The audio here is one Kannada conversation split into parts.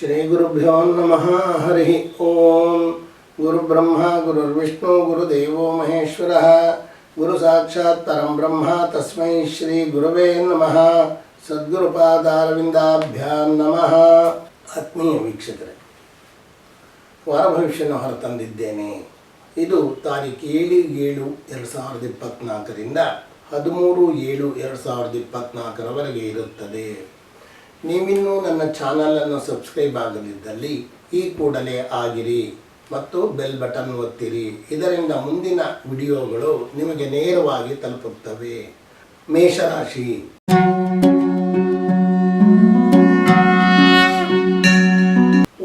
ಶ್ರೀಗುರುಭ್ಯೋ ನಮಃ ಹರಿ ಓಂ ಗುರುಬ್ರಹ್ಮ ಗುರುರ್ವಿಷ್ಣು ಗುರುದೇವೋ ಮಹೇಶ್ವರ ಗುರು ಸಾಕ್ಷಾತ್ ಪರಂ ಬ್ರಹ್ಮ ತಸ್ಮೈ ಶ್ರೀ ಗುರುವೇ ನಮಃ ಸದ್ಗುರುಪಾದಾರವಿಂದಾಭ್ಯಾಂ ನಮಃ ಆತ್ಮೀಯ ವೀಕ್ಷಕರೇ, ವಾರ ಭವಿಷ್ಯನ ಹೊರತಂದಿದ್ದೇನೆ ಇದು ತಾರೀಕು ಏಳು ಏಳು ಎರಡು ಸಾವಿರದ ಇಪ್ಪತ್ತ್ನಾಲ್ಕರಿಂದ ಹದಿಮೂರು ಏಳು ಎರಡು ಸಾವಿರದ ಇಪ್ಪತ್ತ್ನಾಲ್ಕರವರೆಗೆ ಇರುತ್ತದೆ. ನೀವಿನ್ನೂ ನನ್ನ ಚಾನಲನ್ನು ಸಬ್ಸ್ಕ್ರೈಬ್ ಆಗದಿದ್ದಲ್ಲಿ ಈ ಕೂಡಲೇ ಆಗಿರಿ ಮತ್ತು ಬೆಲ್ ಬಟನ್ ಒತ್ತಿರಿ. ಇದರಿಂದ ಮುಂದಿನ ವಿಡಿಯೋಗಳು ನಿಮಗೆ ನೇರವಾಗಿ ತಲುಪುತ್ತವೆ. ಮೇಷರಾಶಿ.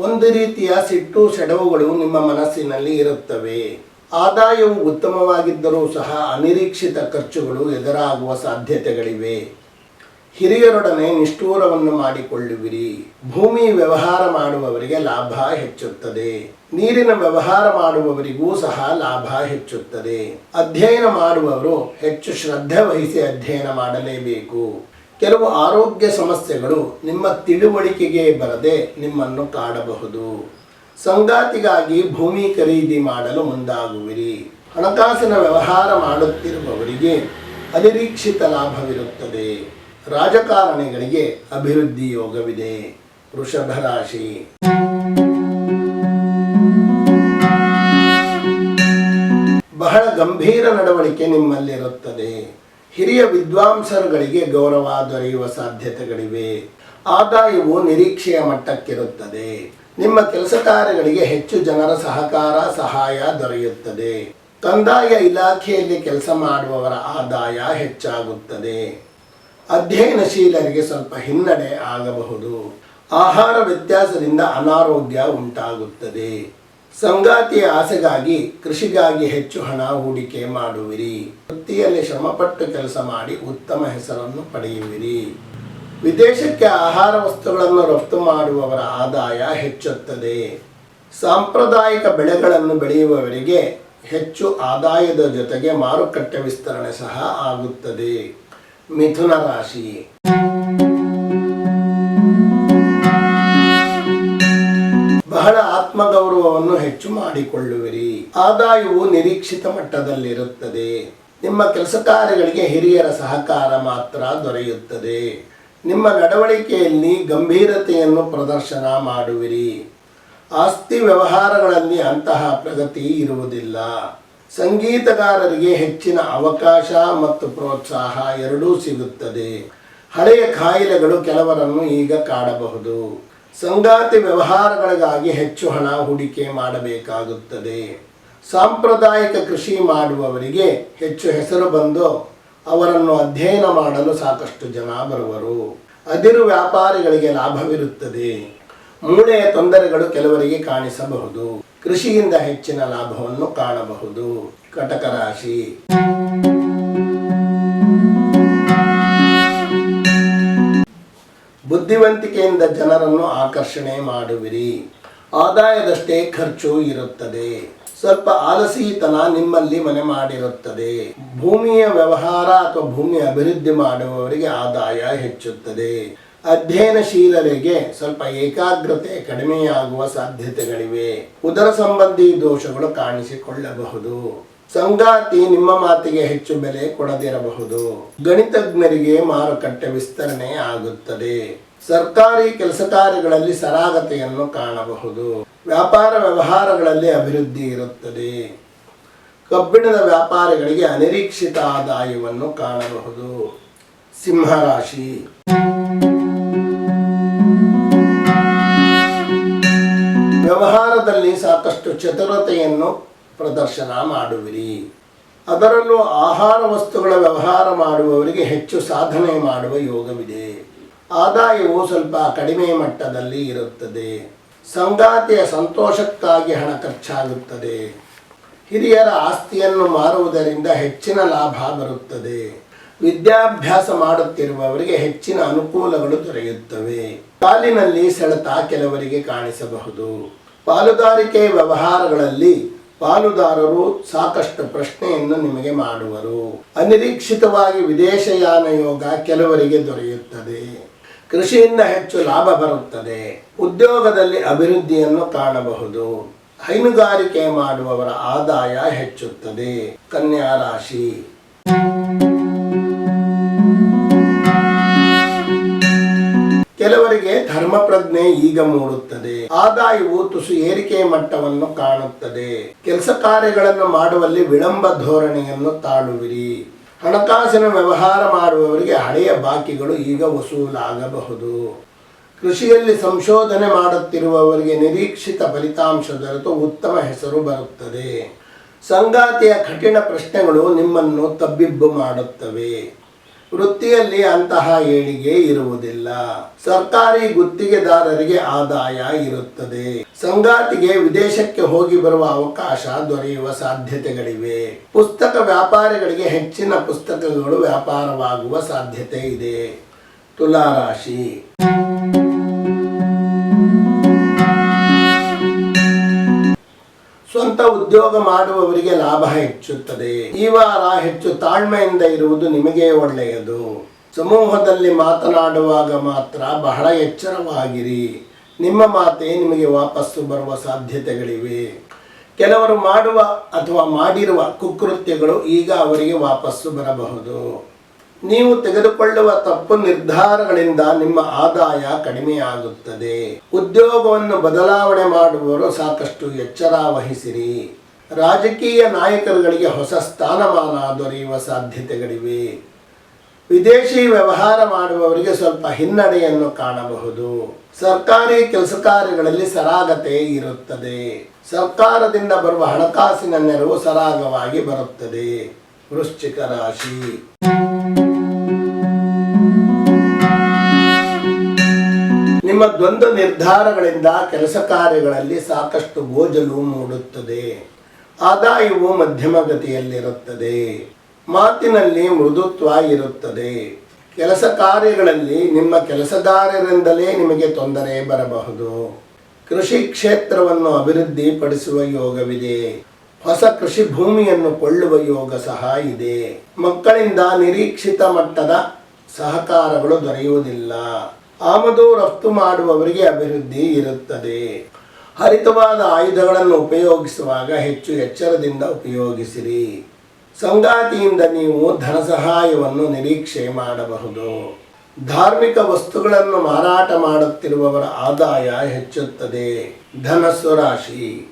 ಒಂದು ರೀತಿಯ ಸಿಟ್ಟು ಸೆಡವುಗಳು ನಿಮ್ಮ ಮನಸ್ಸಿನಲ್ಲಿ ಇರುತ್ತವೆ. ಆದಾಯವು ಉತ್ತಮವಾಗಿದ್ದರೂ ಸಹ ಅನಿರೀಕ್ಷಿತ ಖರ್ಚುಗಳು ಎದುರಾಗುವ ಸಾಧ್ಯತೆಗಳಿವೆ. ಹಿರಿಯರೊಡನೆ ನಿಷ್ಠೂರವನ್ನು ಮಾಡಿಕೊಳ್ಳುವಿರಿ. ಭೂಮಿ ವ್ಯವಹಾರ ಮಾಡುವವರಿಗೆ ಲಾಭ ಹೆಚ್ಚುತ್ತದೆ. ನೀರಿನ ವ್ಯವಹಾರ ಮಾಡುವವರಿಗೂ ಸಹ ಲಾಭ ಹೆಚ್ಚುತ್ತದೆ. ಅಧ್ಯಯನ ಮಾಡುವವರು ಹೆಚ್ಚು ಶ್ರದ್ಧೆ ವಹಿಸಿ ಅಧ್ಯಯನ ಮಾಡಲೇಬೇಕು. ಕೆಲವು ಆರೋಗ್ಯ ಸಮಸ್ಯೆಗಳು ನಿಮ್ಮ ತಿಳುವಳಿಕೆಗೆ ಬರದೆ ನಿಮ್ಮನ್ನು ಕಾಡಬಹುದು. ಸಂಗಾತಿಗಾಗಿ ಭೂಮಿ ಖರೀದಿ ಮಾಡಲು ಮುಂದಾಗುವಿರಿ. ಹಣಕಾಸಿನ ವ್ಯವಹಾರ ಮಾಡುತ್ತಿರುವವರಿಗೆ ಅನಿರೀಕ್ಷಿತ ಲಾಭವಿರುತ್ತದೆ. ರಾಜಕಾರಣಿಗಳಿಗೆ ಅಭಿವೃದ್ಧಿ ಯೋಗವಿದೆ. ವೃಷಭ ರಾಶಿ ಬಹಳ ಗಂಭೀರ ನಡವಳಿಕೆ ನಿಮ್ಮಲ್ಲಿರುತ್ತದೆ. ಹಿರಿಯ ವಿದ್ವಾಂಸರುಗಳಿಗೆ ಗೌರವ ದೊರೆಯುವ ಸಾಧ್ಯತೆಗಳಿವೆ. ಆದಾಯವು ನಿರೀಕ್ಷೆಯ ಮಟ್ಟಕ್ಕಿರುತ್ತದೆ. ನಿಮ್ಮ ಕೆಲಸ ಕಾರ್ಯಗಳಿಗೆ ಹೆಚ್ಚು ಜನರ ಸಹಕಾರ, ಸಹಾಯ ದೊರೆಯುತ್ತದೆ. ಕಂದಾಯ ಇಲಾಖೆಯಲ್ಲಿ ಕೆಲಸ ಮಾಡುವವರ ಆದಾಯ ಹೆಚ್ಚಾಗುತ್ತದೆ. ಅಧ್ಯಯನಶೀಲರಿಗೆ ಸ್ವಲ್ಪ ಹಿನ್ನಡೆ ಆಗಬಹುದು. ಆಹಾರ ವ್ಯತ್ಯಾಸದಿಂದ ಅನಾರೋಗ್ಯ ಉಂಟಾಗುತ್ತದೆ. ಸಂಗಾತಿಯ ಆಸೆಗಾಗಿ, ಕೃಷಿಗಾಗಿ ಹೆಚ್ಚು ಹಣ ಹೂಡಿಕೆ ಮಾಡುವಿರಿ. ವೃತ್ತಿಯಲ್ಲಿ ಶ್ರಮಪಟ್ಟು ಕೆಲಸ ಮಾಡಿ ಉತ್ತಮ ಹೆಸರನ್ನು ಪಡೆಯುವಿರಿ. ವಿದೇಶಕ್ಕೆ ಆಹಾರ ವಸ್ತುಗಳನ್ನು ರಫ್ತು ಮಾಡುವವರ ಆದಾಯ ಹೆಚ್ಚುತ್ತದೆ. ಸಾಂಪ್ರದಾಯಿಕ ಬೆಳೆಗಳನ್ನು ಬೆಳೆಯುವವರಿಗೆ ಹೆಚ್ಚು ಆದಾಯದ ಜೊತೆಗೆ ಮಾರುಕಟ್ಟೆ ವಿಸ್ತರಣೆ ಸಹ ಆಗುತ್ತದೆ. ಮಿಥುನ ರಾಶಿ ಬಹಳ ಆತ್ಮಗೌರವವನ್ನು ಹೆಚ್ಚು ಮಾಡಿಕೊಳ್ಳುವಿರಿ. ಆದಾಯವು ನಿರೀಕ್ಷಿತ ಮಟ್ಟದಲ್ಲಿರುತ್ತದೆ. ನಿಮ್ಮ ಕೆಲಸ ಕಾರ್ಯಗಳಿಗೆ ಹಿರಿಯರ ಸಹಕಾರ ಮಾತ್ರ ದೊರೆಯುತ್ತದೆ. ನಿಮ್ಮ ನಡವಳಿಕೆಯಲ್ಲಿ ಗಂಭೀರತೆಯನ್ನು ಪ್ರದರ್ಶನ ಮಾಡುವಿರಿ. ಆಸ್ತಿ ವ್ಯವಹಾರಗಳಲ್ಲಿ ಅಂತಹ ಪ್ರಗತಿ ಇರುವುದಿಲ್ಲ. ಸಂಗೀತಗಾರರಿಗೆ ಹೆಚ್ಚಿನ ಅವಕಾಶ ಮತ್ತು ಪ್ರೋತ್ಸಾಹ ಎರಡೂ ಸಿಗುತ್ತದೆ. ಹಳೆಯ ಕಾಯಿಲೆಗಳು ಕೆಲವರನ್ನು ಈಗ ಕಾಡಬಹುದು. ಸಂಗಾತಿ ವ್ಯವಹಾರಗಳಿಗಾಗಿ ಹೆಚ್ಚು ಹಣ ಹೂಡಿಕೆ ಮಾಡಬೇಕಾಗುತ್ತದೆ. ಸಾಂಪ್ರದಾಯಿಕ ಕೃಷಿ ಮಾಡುವವರಿಗೆ ಹೆಚ್ಚು ಹೆಸರು ಬಂದು ಅವರನ್ನು ಅಧ್ಯಯನ ಮಾಡಲು ಸಾಕಷ್ಟು ಜನ ಬರುವರು. ಅದಿರು ವ್ಯಾಪಾರಿಗಳಿಗೆ ಲಾಭವಿರುತ್ತದೆ. ಮೂಳೆಯ ತೊಂದರೆಗಳು ಕೆಲವರಿಗೆ ಕಾಣಿಸಬಹುದು. ಕೃಷಿಯಿಂದ ಹೆಚ್ಚಿನ ಲಾಭವನ್ನು ಕಾಣಬಹುದು. ಕಟಕ ರಾಶಿ. ಬುದ್ಧಿವಂತಿಕೆಯಿಂದ ಜನರನ್ನು ಆಕರ್ಷಣೆ ಮಾಡುವಿರಿ. ಆದಾಯದಷ್ಟೇ ಖರ್ಚು ಇರುತ್ತದೆ. ಸ್ವಲ್ಪ ಆಲಸಿತನ ನಿಮ್ಮಲ್ಲಿ ಮನೆ ಮಾಡಿರುತ್ತದೆ. ಭೂಮಿಯ ವ್ಯವಹಾರ ಅಥವಾ ಭೂಮಿ ಅಭಿವೃದ್ಧಿ ಮಾಡುವವರಿಗೆ ಆದಾಯ ಹೆಚ್ಚುತ್ತದೆ. ಅಧ್ಯಯನಶೀಲರಿಗೆ ಸ್ವಲ್ಪ ಏಕಾಗ್ರತೆ ಕಡಿಮೆಯಾಗುವ ಸಾಧ್ಯತೆಗಳಿವೆ. ಉದರ ಸಂಬಂಧಿ ದೋಷಗಳು ಕಾಣಿಸಿಕೊಳ್ಳಬಹುದು. ಸಂಗಾತಿ ನಿಮ್ಮ ಮಾತಿಗೆ ಹೆಚ್ಚು ಬೆಲೆ ಕೊಡದಿರಬಹುದು. ಗಣಿತಜ್ಞರಿಗೆ ಮಾರುಕಟ್ಟೆ ವಿಸ್ತರಣೆ ಆಗುತ್ತದೆ. ಸರ್ಕಾರಿ ಕೆಲಸ ಕಾರ್ಯಗಳಲ್ಲಿ ಸರಾಗತೆಯನ್ನು ಕಾಣಬಹುದು. ವ್ಯಾಪಾರ ವ್ಯವಹಾರಗಳಲ್ಲಿ ಅಭಿವೃದ್ಧಿ ಇರುತ್ತದೆ. ಕಬ್ಬಿಣದ ವ್ಯಾಪಾರಿಗಳಿಗೆ ಅನಿರೀಕ್ಷಿತ ಆದಾಯವನ್ನು ಕಾಣಬಹುದು. ಸಿಂಹರಾಶಿ ವ್ಯವಹಾರದಲ್ಲಿ ಸಾಕಷ್ಟು ಚತುರತೆಯನ್ನು ಪ್ರದರ್ಶನ ಮಾಡುವಿರಿ. ಅದರಲ್ಲೂ ಆಹಾರ ವಸ್ತುಗಳ ವ್ಯವಹಾರ ಮಾಡುವವರಿಗೆ ಹೆಚ್ಚು ಸಾಧನೆ ಮಾಡುವ ಯೋಗವಿದೆ. ಆದಾಯವು ಸ್ವಲ್ಪ ಕಡಿಮೆ ಮಟ್ಟದಲ್ಲಿ ಇರುತ್ತದೆ. ಸಂಗಾತಿಯ ಸಂತೋಷಕ್ಕಾಗಿ ಹಣ ಖರ್ಚಾಗುತ್ತದೆ. ಹಿರಿಯರ ಆಸ್ತಿಯನ್ನು ಮಾರುವುದರಿಂದ ಹೆಚ್ಚಿನ ಲಾಭ ಬರುತ್ತದೆ. ವಿದ್ಯಾಭ್ಯಾಸ ಮಾಡುತ್ತಿರುವವರಿಗೆ ಹೆಚ್ಚಿನ ಅನುಕೂಲಗಳು ದೊರೆಯುತ್ತವೆ. ಕಾಲಿನಲ್ಲಿ ಸೆಳೆತ ಕೆಲವರಿಗೆ ಕಾಣಿಸಬಹುದು. ಪಾಲುದಾರಿಕೆ ವ್ಯವಹಾರಗಳಲ್ಲಿ ಪಾಲುದಾರರು ಸಾಕಷ್ಟು ಪ್ರಶ್ನೆಯನ್ನು ನಿಮಗೆ ಮಾಡುವರು. ಅನಿರೀಕ್ಷಿತವಾಗಿ ವಿದೇಶಯಾನ ಯೋಗ ಕೆಲವರಿಗೆ ದೊರೆಯುತ್ತದೆ. ಕೃಷಿಯಿಂದ ಹೆಚ್ಚು ಲಾಭ ಬರುತ್ತದೆ. ಉದ್ಯೋಗದಲ್ಲಿ ಅಭಿವೃದ್ಧಿಯನ್ನು ಕಾಣಬಹುದು. ಹೈನುಗಾರಿಕೆ ಮಾಡುವವರ ಆದಾಯ ಹೆಚ್ಚುತ್ತದೆ. ಕನ್ಯಾ ರಾಶಿ. ಕೆಲವರಿಗೆ ಧರ್ಮ ಪ್ರಜ್ಞೆ ಈಗ ಮೂಡುತ್ತದೆ. ಆದಾಯವು ತುಸು ಏರಿಕೆ ಮಟ್ಟವನ್ನು ಕಾಣುತ್ತದೆ. ಕೆಲಸ ಕಾರ್ಯಗಳನ್ನು ಮಾಡುವಲ್ಲಿ ವಿಳಂಬ ಧೋರಣೆಯನ್ನು ತಾಳುವಿರಿ. ಹಣಕಾಸಿನ ವ್ಯವಹಾರ ಮಾಡುವವರಿಗೆ ಹಳೆಯ ಬಾಕಿಗಳು ಈಗ ವಸೂಲಾಗಬಹುದು. ಕೃಷಿಯಲ್ಲಿ ಸಂಶೋಧನೆ ಮಾಡುತ್ತಿರುವವರಿಗೆ ನಿರೀಕ್ಷಿತ ಫಲಿತಾಂಶ ದೊರೆತು ಉತ್ತಮ ಹೆಸರು ಬರುತ್ತದೆ. ಸಂಗಾತಿಯ ಕಠಿಣ ಪ್ರಶ್ನೆಗಳು ನಿಮ್ಮನ್ನು ತಬ್ಬಿಬ್ಬು ಮಾಡುತ್ತವೆ. ವೃತ್ತಿಯಲ್ಲಿ ಅಂತಹ ಏಳಿಗೆ ಇರುವುದಿಲ್ಲ. ಸರ್ಕಾರಿ ಗುತ್ತಿಗೆದಾರರಿಗೆ ಆದಾಯ ಇರುತ್ತದೆ. ಸಂಗಾತಿಗೆ ವಿದೇಶಕ್ಕೆ ಹೋಗಿ ಬರುವ ಅವಕಾಶ ದೊರೆಯುವ ಸಾಧ್ಯತೆಗಳಿವೆ. ಪುಸ್ತಕ ವ್ಯಾಪಾರಿಗಳಿಗೆ ಹೆಚ್ಚಿನ ಪುಸ್ತಕಗಳು ವ್ಯಾಪಾರವಾಗುವ ಸಾಧ್ಯತೆ ಇದೆ. ತುಲಾರಾಶಿ. ಉದ್ಯೋಗ ಮಾಡುವವರಿಗೆ ಲಾಭ ಹೆಚ್ಚುತ್ತದೆ. ಈ ವಾರ ಹೆಚ್ಚು ತಾಳ್ಮೆಯಿಂದ ಇರುವುದು ನಿಮಗೆ ಒಳ್ಳೆಯದು. ಸಮೂಹದಲ್ಲಿ ಮಾತನಾಡುವಾಗ ಮಾತ್ರ ಬಹಳ ಎಚ್ಚರವಾಗಿರಿ. ನಿಮ್ಮ ಮಾತೆ ನಿಮಗೆ ವಾಪಸ್ಸು ಬರುವ ಸಾಧ್ಯತೆಗಳಿವೆ. ಕೆಲವರು ಮಾಡುವ ಅಥವಾ ಮಾಡಿರುವ ಕುಕೃತ್ಯಗಳು ಈಗ ಅವರಿಗೆ ವಾಪಸ್ಸು ಬರಬಹುದು. ನೀವು ತೆಗೆದುಕೊಳ್ಳುವ ತಪ್ಪು ನಿರ್ಧಾರಗಳಿಂದ ನಿಮ್ಮ ಆದಾಯ ಕಡಿಮೆಯಾಗುತ್ತದೆ. ಉದ್ಯೋಗವನ್ನು ಬದಲಾವಣೆ ಮಾಡುವವರು ಸಾಕಷ್ಟು ಎಚ್ಚರ ವಹಿಸಿರಿ. ರಾಜಕೀಯ ನಾಯಕರುಗಳಿಗೆ ಹೊಸ ಸ್ಥಾನಮಾನ ದೊರೆಯುವ ಸಾಧ್ಯತೆಗಳಿವೆ. ವಿದೇಶಿ ವ್ಯವಹಾರ ಮಾಡುವವರಿಗೆ ಸ್ವಲ್ಪ ಹಿನ್ನಡೆಯನ್ನು ಕಾಣಬಹುದು. ಸರ್ಕಾರಿ ಕೆಲಸ ಕಾರ್ಯಗಳಲ್ಲಿ ಸರಾಗತೆ ಇರುತ್ತದೆ. ಸರ್ಕಾರದಿಂದ ಬರುವ ಹಣಕಾಸಿನ ನೆರವು ಸರಾಗವಾಗಿ ಬರುತ್ತದೆ. ವೃಶ್ಚಿಕ ರಾಶಿ. ನಿಮ್ಮ ದ್ವಂದ್ವ ನಿರ್ಧಾರಗಳಿಂದ ಕೆಲಸ ಕಾರ್ಯಗಳಲ್ಲಿ ಸಾಕಷ್ಟು ಗೋಜಲು ಮೂಡುತ್ತದೆ. ಆದಾಯವು ಮಧ್ಯಮ ಗತಿಯಲ್ಲಿರುತ್ತದೆ ಮಾತಿನಲ್ಲಿ ಮೃದುತ್ವ ಇರುತ್ತದೆ. ಕೆಲಸ ಕಾರ್ಯಗಳಲ್ಲಿ ನಿಮ್ಮ ಕೆಲಸದಾರರಿಂದಲೇ ನಿಮಗೆ ತೊಂದರೆ ಬರಬಹುದು. ಕೃಷಿ ಕ್ಷೇತ್ರವನ್ನು ಅಭಿವೃದ್ಧಿಪಡಿಸುವ ಯೋಗವಿದೆ. ಹೊಸ ಕೃಷಿ ಭೂಮಿಯನ್ನು ಕೊಳ್ಳುವ ಯೋಗ ಸಹ ಇದೆ. ಮಕ್ಕಳಿಂದ ನಿರೀಕ್ಷಿತ ಮಟ್ಟದ ಸಹಕಾರಗಳು ದೊರೆಯುವುದಿಲ್ಲ. ಆಮದು ರಫ್ತು ಮಾಡುವವರಿಗೆ ಅಭಿವೃದ್ಧಿ ಇರುತ್ತದೆ. ಹರಿತವಾದ ಆಯುಧಗಳನ್ನು ಉಪಯೋಗಿಸುವಾಗ ಹೆಚ್ಚು ಎಚ್ಚರದಿಂದ ಉಪಯೋಗಿಸಿರಿ. ಸಂಗಾತಿಯಿಂದ ನೀವು ಧನ ಸಹಾಯವನ್ನು ನಿರೀಕ್ಷೆ ಮಾಡಬಹುದು. ಧಾರ್ಮಿಕ ವಸ್ತುಗಳನ್ನು ಮಾರಾಟ ಮಾಡುತ್ತಿರುವವರ ಆದಾಯ ಹೆಚ್ಚುತ್ತದೆ. ಧನಸ್ಸು ರಾಶಿ.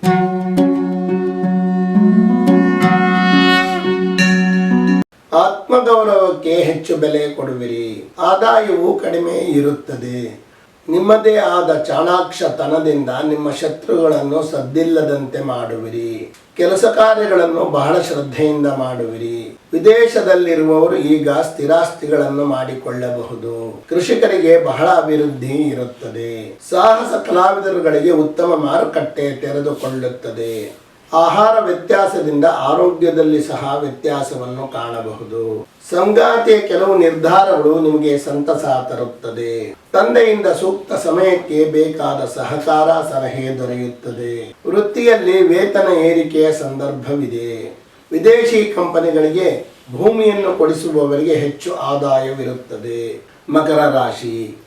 ಆತ್ಮಗೌರವಕ್ಕೆ ಹೆಚ್ಚು ಬೆಲೆ ಕೊಡುವಿರಿ. ಆದಾಯವು ಕಡಿಮೆ ಇರುತ್ತದೆ. ನಿಮ್ಮದೇ ಆದ ಚಾಣಾಕ್ಷತನದಿಂದ ನಿಮ್ಮ ಶತ್ರುಗಳನ್ನು ಸದ್ದಿಲ್ಲದಂತೆ ಮಾಡುವಿರಿ. ಕೆಲಸ ಕಾರ್ಯಗಳನ್ನು ಬಹಳ ಶ್ರದ್ಧೆಯಿಂದ ಮಾಡುವಿರಿ. ವಿದೇಶದಲ್ಲಿರುವವರು ಈಗ ಸ್ಥಿರಾಸ್ತಿಗಳನ್ನು ಮಾಡಿಕೊಳ್ಳಬಹುದು. ಕೃಷಿಕರಿಗೆ ಬಹಳ ಅಭಿವೃದ್ಧಿ ಇರುತ್ತದೆ. ಸಾಹಸ ಕಲಾವಿದರುಗಳಿಗೆ ಉತ್ತಮ ಮಾರುಕಟ್ಟೆ ತೆರೆದುಕೊಳ್ಳುತ್ತದೆ. ಆಹಾರ ವ್ಯತ್ಯಾಸದಿಂದ ಆರೋಗ್ಯದಲ್ಲಿ ಸಹ ವ್ಯತ್ಯಾಸವನ್ನು ಕಾಣಬಹುದು. ಸಂಗಾತಿಯ ಕೆಲವು ನಿರ್ಧಾರಗಳು ನಿಮಗೆ ಸಂತಸ ತರುತ್ತದೆ. ತಂದೆಯಿಂದ ಸೂಕ್ತ ಸಮಯಕ್ಕೆ ಬೇಕಾದ ಸಹಕಾರ ಸಲಹೆ ದೊರೆಯುತ್ತದೆ. ವೃತ್ತಿಯಲ್ಲಿ ವೇತನ ಏರಿಕೆಯ ಸಂದರ್ಭವಿದೆ. ವಿದೇಶಿ ಕಂಪನಿಗಳಿಗೆ ಭೂಮಿಯನ್ನು ಕೊಡಿಸುವವರಿಗೆ ಹೆಚ್ಚು ಆದಾಯವಿರುತ್ತದೆ. ಮಕರ ರಾಶಿ.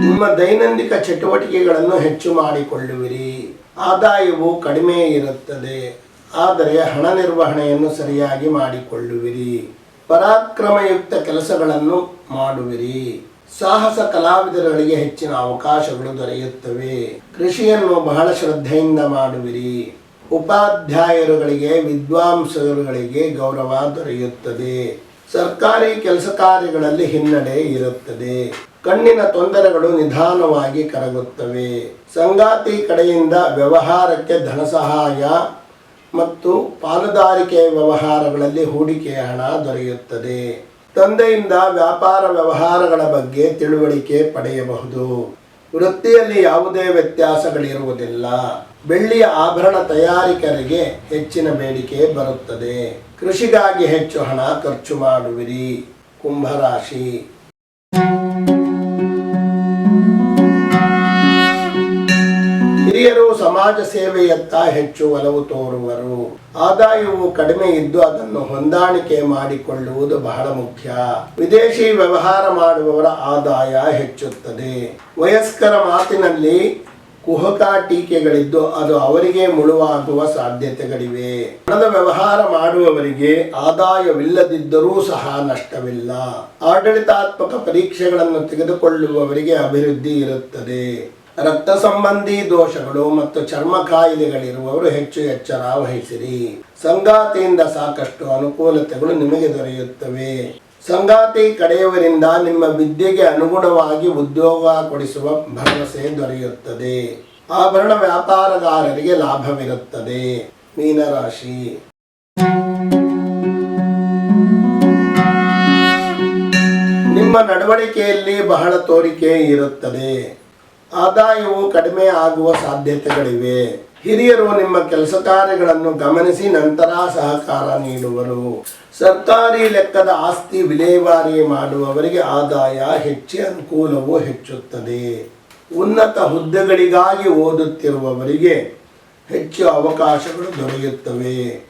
ನಿಮ್ಮ ದೈನಂದಿನ ಚಟುವಟಿಕೆಗಳನ್ನು ಹೆಚ್ಚು ಮಾಡಿಕೊಳ್ಳುವಿರಿ. ಆದಾಯವು ಕಡಿಮೆ ಇರುತ್ತದೆ. ಆದರೆ ಹಣ ನಿರ್ವಹಣೆಯನ್ನು ಸರಿಯಾಗಿ ಮಾಡಿಕೊಳ್ಳುವಿರಿ. ಪರಾಕ್ರಮಯುಕ್ತ ಕೆಲಸಗಳನ್ನು ಮಾಡುವಿರಿ. ಸಾಹಸ ಕಲಾವಿದರುಗಳಿಗೆ ಹೆಚ್ಚಿನ ಅವಕಾಶಗಳು ದೊರೆಯುತ್ತವೆ. ಕೃಷಿಯನ್ನು ಬಹಳ ಶ್ರದ್ಧೆಯಿಂದ ಮಾಡುವಿರಿ. ಉಪಾಧ್ಯಾಯರುಗಳಿಗೆ, ವಿದ್ವಾಂಸರುಗಳಿಗೆ ಗೌರವ ದೊರೆಯುತ್ತದೆ. ಸರ್ಕಾರಿ ಕೆಲಸ ಕಾರ್ಯಗಳಲ್ಲಿ ಹಿನ್ನಡೆ ಇರುತ್ತದೆ. ಕಣ್ಣಿನ ತೊಂದರೆಗಳು ನಿಧಾನವಾಗಿ ಕರಗುತ್ತವೆ. ಸಂಗಾತಿ ಕಡೆಯಿಂದ ವ್ಯವಹಾರಕ್ಕೆ ಧನ ಸಹಾಯ ಮತ್ತು ಪಾಲುದಾರಿಕೆ ವ್ಯವಹಾರಗಳಲ್ಲಿ ಹೂಡಿಕೆ ಹಣ ದೊರೆಯುತ್ತದೆ. ತಂದೆಯಿಂದ ವ್ಯಾಪಾರ ವ್ಯವಹಾರಗಳ ಬಗ್ಗೆ ತಿಳುವಳಿಕೆ ಪಡೆಯಬಹುದು. ವೃತ್ತಿಯಲ್ಲಿ ಯಾವುದೇ ವ್ಯತ್ಯಾಸಗಳಿರುವುದಿಲ್ಲ. ಬೆಳ್ಳಿಯ ಆಭರಣ ತಯಾರಿಕರಿಗೆ ಹೆಚ್ಚಿನ ಬೇಡಿಕೆ ಬರುತ್ತದೆ. ಕೃಷಿಗಾಗಿ ಹೆಚ್ಚು ಹಣ ಖರ್ಚು ಮಾಡುವಿರಿ. ಕುಂಭರಾಶಿ. ಹಿರಿಯರು ಸಮಾಜ ಸೇವೆಯತ್ತ ಹೆಚ್ಚು ಒಲವು ತೋರುವರು. ಆದಾಯವು ಕಡಿಮೆ ಇದ್ದು ಅದನ್ನು ಹೊಂದಾಣಿಕೆ ಮಾಡಿಕೊಳ್ಳುವುದು ಬಹಳ ಮುಖ್ಯ. ವಿದೇಶಿ ವ್ಯವಹಾರ ಮಾಡುವವರ ಆದಾಯ ಹೆಚ್ಚುತ್ತದೆ. ವಯಸ್ಕರ ಮಾತಿನಲ್ಲಿ ಕುಹಕ ಟೀಕೆಗಳಿದ್ದು ಅದು ಅವರಿಗೆ ಮುಳುವಾಗುವ ಸಾಧ್ಯತೆಗಳಿವೆ. ಹಣದ ವ್ಯವಹಾರ ಮಾಡುವವರಿಗೆ ಆದಾಯವಿಲ್ಲದಿದ್ದರೂ ಸಹ ನಷ್ಟವಿಲ್ಲ. ಆಡಳಿತಾತ್ಮಕ ಪರೀಕ್ಷೆಗಳನ್ನು ತೆಗೆದುಕೊಳ್ಳುವವರಿಗೆ ಅಭಿವೃದ್ಧಿ ಇರುತ್ತದೆ. ರಕ್ತ ಸಂಬಂಧಿ ದೋಷಗಳು ಮತ್ತು ಚರ್ಮ ಕಾಯಿಲೆಗಳಿರುವವರು ಹೆಚ್ಚು ಎಚ್ಚರ ವಹಿಸಿರಿ. ಸಂಗಾತಿಯಿಂದ ಸಾಕಷ್ಟು ಅನುಕೂಲತೆಗಳು ನಿಮಗೆ ದೊರೆಯುತ್ತವೆ. ಸಂಗಾತಿ ಕಡೆಯವರಿಂದ ನಿಮ್ಮ ವಿದ್ಯೆಗೆ ಅನುಗುಣವಾಗಿ ಉದ್ಯೋಗ ಕೊಡಿಸುವ ಭರವಸೆ ದೊರೆಯುತ್ತದೆ. ಆಭರಣ ವ್ಯಾಪಾರಗಾರರಿಗೆ ಲಾಭವಿರುತ್ತದೆ. ಮೀನರಾಶಿ. ನಿಮ್ಮ ನಡವಳಿಕೆಯಲ್ಲಿ ಬಹಳ ತೋರಿಕೆ ಇರುತ್ತದೆ. ಆದಾಯವು ಕಡಿಮೆ ಆಗುವ ಸಾಧ್ಯತೆಗಳಿವೆ. ಹಿರಿಯರು ನಿಮ್ಮ ಕೆಲಸ ಕಾರ್ಯಗಳನ್ನು ಗಮನಿಸಿ ನಂತರ ಸಹಕಾರ ನೀಡುವರು. ಸರ್ಕಾರಿ ಲೆಕ್ಕದ ಆಸ್ತಿ ವಿಲೇವಾರಿ ಮಾಡುವವರಿಗೆ ಆದಾಯ ಹೆಚ್ಚಿ ಅನುಕೂಲವು ಹೆಚ್ಚುತ್ತದೆ. ಉನ್ನತ ಹುದ್ದೆಗಳಿಗಾಗಿ ಓದುತ್ತಿರುವವರಿಗೆ ಹೆಚ್ಚು ಅವಕಾಶಗಳು ದೊರೆಯುತ್ತವೆ.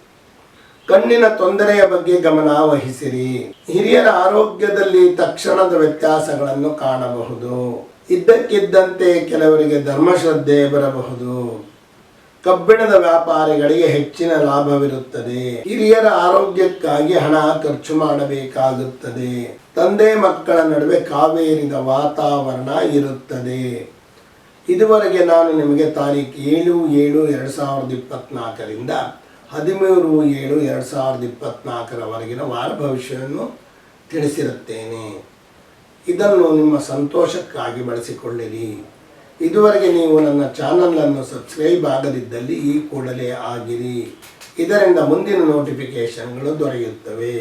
ಕಣ್ಣಿನ ತೊಂದರೆಯ ಬಗ್ಗೆ ಗಮನ ವಹಿಸಿರಿ. ಹಿರಿಯರ ಆರೋಗ್ಯದಲ್ಲಿ ತಕ್ಷಣದ ವ್ಯತ್ಯಾಸಗಳನ್ನು ಕಾಣಬಹುದು. ಇದ್ದಕ್ಕಿದ್ದಂತೆ ಕೆಲವರಿಗೆ ಧರ್ಮಶ್ರದ್ಧೆ ಬರಬಹುದು. ಕಬ್ಬಿಣದ ವ್ಯಾಪಾರಿಗಳಿಗೆ ಹೆಚ್ಚಿನ ಲಾಭವಿರುತ್ತದೆ. ಹಿರಿಯರ ಆರೋಗ್ಯಕ್ಕಾಗಿ ಹಣ ಖರ್ಚು ಮಾಡಬೇಕಾಗುತ್ತದೆ. ತಂದೆ ಮಕ್ಕಳ ನಡುವೆ ಕಾವೇರಿದ ವಾತಾವರಣ ಇರುತ್ತದೆ. ಇದುವರೆಗೆ ನಾನು ನಿಮಗೆ ತಾರೀಕು ಏಳು ಏಳು ಎರಡು ಸಾವಿರದ ಇಪ್ಪತ್ನಾಲ್ಕರಿಂದ ಹದಿಮೂರು ಏಳು ಎರಡು ಸಾವಿರದ ಇಪ್ಪತ್ನಾಲ್ಕರವರೆಗಿನ ವಾರ ಭವಿಷ್ಯವನ್ನು ತಿಳಿಸಿರುತ್ತೇನೆ. ಇದನ್ನು ನಿಮ್ಮ ಸಂತೋಷಕ್ಕಾಗಿ ಬಳಸಿಕೊಳ್ಳಿರಿ ಇದುವರೆಗೆ ನೀವು ನನ್ನ ಚಾನಲನ್ನು ಸಬ್ಸ್ಕ್ರೈಬ್ ಆಗದಿದ್ದಲ್ಲಿ ಈ ಕೂಡಲೇ ಆಗಿರಿ. ಇದರಿಂದ ಮುಂದಿನ ನೋಟಿಫಿಕೇಶನ್ಗಳು ದೊರೆಯುತ್ತವೆ.